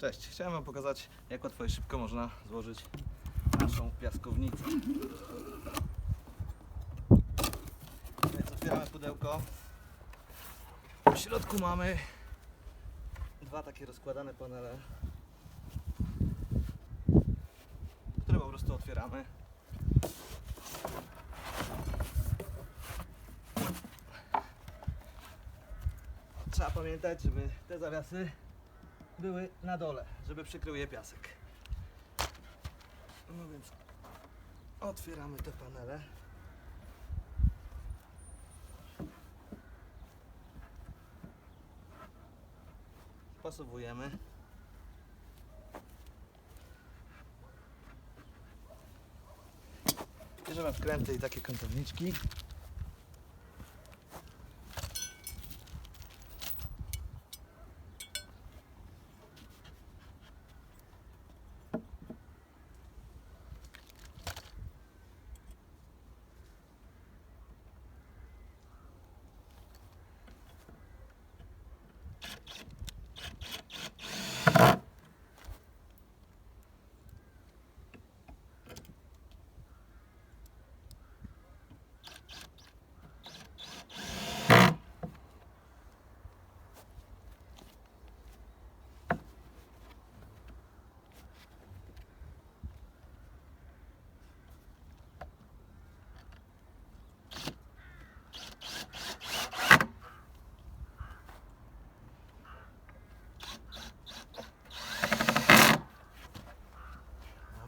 Cześć, chciałem Wam pokazać jak łatwo i szybko można złożyć naszą piaskownicę. Więc otwieramy pudełko. W środku mamy dwa takie rozkładane panele, które po prostu otwieramy. Trzeba pamiętać, żeby te zawiasy były na dole, żeby przykrył je piasek. No więc otwieramy te panele. Pasowujemy. Bierzemy wkręty i takie kątowniczki.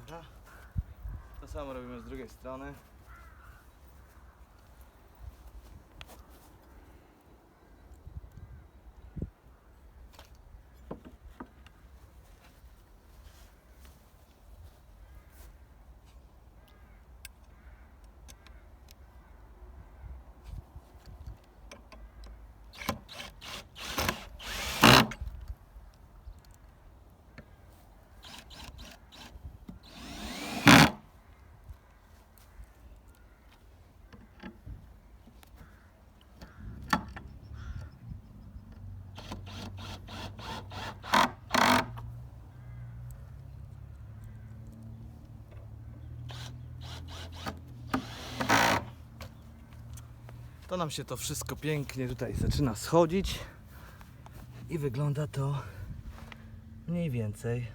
Dobra. To samo robimy z drugiej strony. To nam się to wszystko pięknie tutaj zaczyna schodzić i wygląda to mniej więcej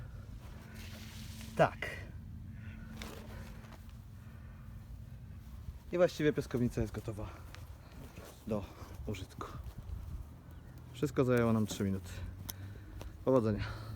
tak. I właściwie piaskownica jest gotowa do użytku. Wszystko zajęło nam 3 minuty. Powodzenia.